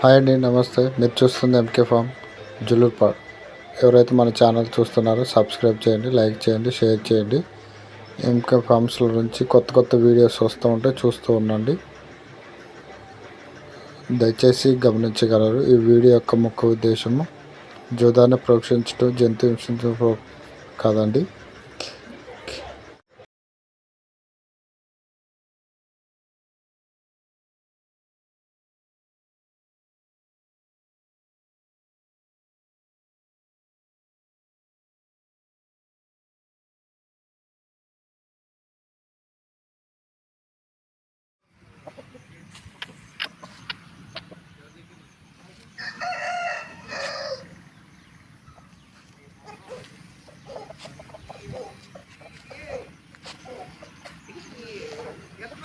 Hi అండి నమస్తే. మీరు చూస్తుంది ఎంకే ఫామ్ జులూర్పాడ్ ఎవరైతే మన ఛానల్ చూస్తున్నారో సబ్స్క్రైబ్ చేయండి లైక్ చేయండి షేర్ చేయండి. ఎంకే ఫామ్స్ల నుంచి కొత్త కొత్త వీడియోస్ వస్తూ ఉంటే చూస్తూ ఉండండి. దయచేసి గమనించగలరు ఈ వీడియో యొక్క ముఖ్య ఉద్దేశము జూదాన్ని ప్రోక్షించడం జంతు హింసించడం కాదండి.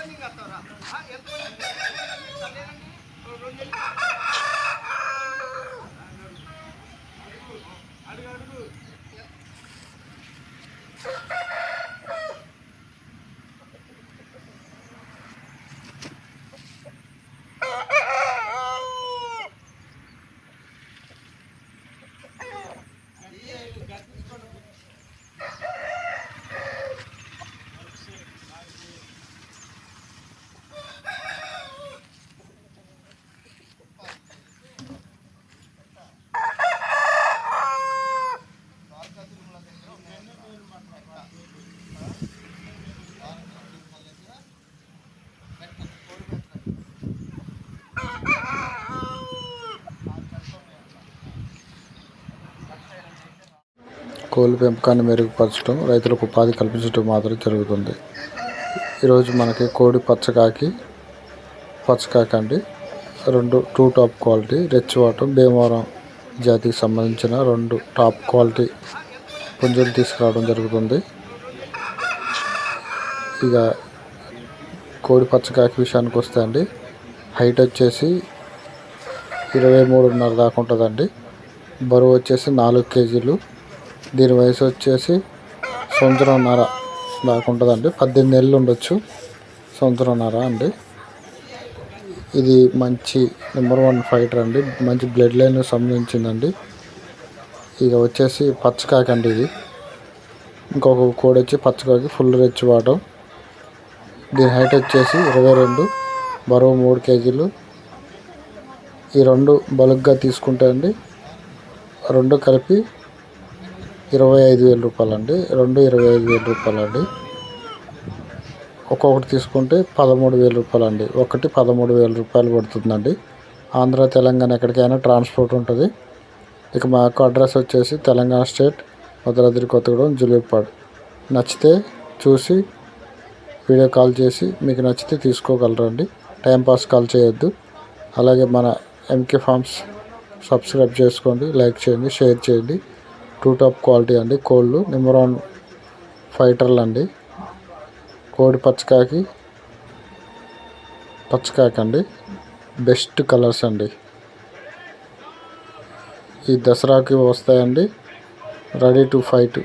ఎంతమంది? కడతారా ఎంతమంది కోళ్ళ పెంపకాన్ని మెరుగుపరచడం రైతులకు ఉపాధి కల్పించడం మాత్రం జరుగుతుంది. ఈరోజు మనకి కోడి పచ్చకాకి పచ్చకాకి అండి రెండు టూ టాప్ క్వాలిటీ రెచ్చివాటం భీమవరం జాతికి సంబంధించిన రెండు టాప్ క్వాలిటీ పుంజులు తీసుకురావడం జరుగుతుంది. ఇక కోడి పచ్చకాకి విషయానికి వస్తే అండి హైట్ వచ్చేసి ఇరవై మూడున్నర దాకా ఉంటుందండి. బరువు వచ్చేసి నాలుగు కేజీలు. దీని వయసు వచ్చేసి సంవత్సరంన్నర దాకా ఉంటుందండి పద్దెనిమిది నెలలు ఉండొచ్చు. సంవత్సరంన్నర అండి. ఇది మంచి నెంబర్ వన్ ఫైటర్ అండి. మంచి బ్లడ్ లైన్ సంబంధించిందండి. ఇక వచ్చేసి పచ్చకాకి అండి ఇది. ఇంకొక కోడి వచ్చి పచ్చకాకి ఫుల్ రిచ్ వాడడం దీని హైట్ వచ్చేసి ఇరవై రెండు బరువు మూడు కేజీలు. ఈ రెండు బలుగ్గా తీసుకుంటే అండి రెండు కలిపి ఇరవై ఐదు వేల రూపాయలు అండి రెండు ఇరవై ఐదు వేల రూపాయలు అండి ఒక్కొక్కటి తీసుకుంటే పదమూడు వేల రూపాయలు అండి ఒకటి పదమూడు వేల రూపాయలు పడుతుందండి. ఆంధ్ర తెలంగాణ ఎక్కడికైనా ట్రాన్స్పోర్ట్ ఉంటుంది. ఇక మా యొక్క అడ్రస్ వచ్చేసి తెలంగాణ స్టేట్ భద్రాద్రి కొత్తగూడెం జులీపాడ్. నచ్చితే చూసి వీడియో కాల్ చేసి మీకు నచ్చితే తీసుకోగలరండి. టైంపాస్ కాల్ చేయొద్దు. అలాగే మన ఎంకే ఫార్మ్స్ సబ్స్క్రైబ్ చేసుకోండి లైక్ చేయండి షేర్ చేయండి. టూ టాప్ క్వాలిటీ అండి. కోళ్ళు నెంబర్ వన్ ఫైటర్లు అండి కోడి పచ్చకాకి పచ్చకాకి అండి బెస్ట్ కలర్స్ అండి ఈ దసరాకి వస్తాయండి. Ready to fight.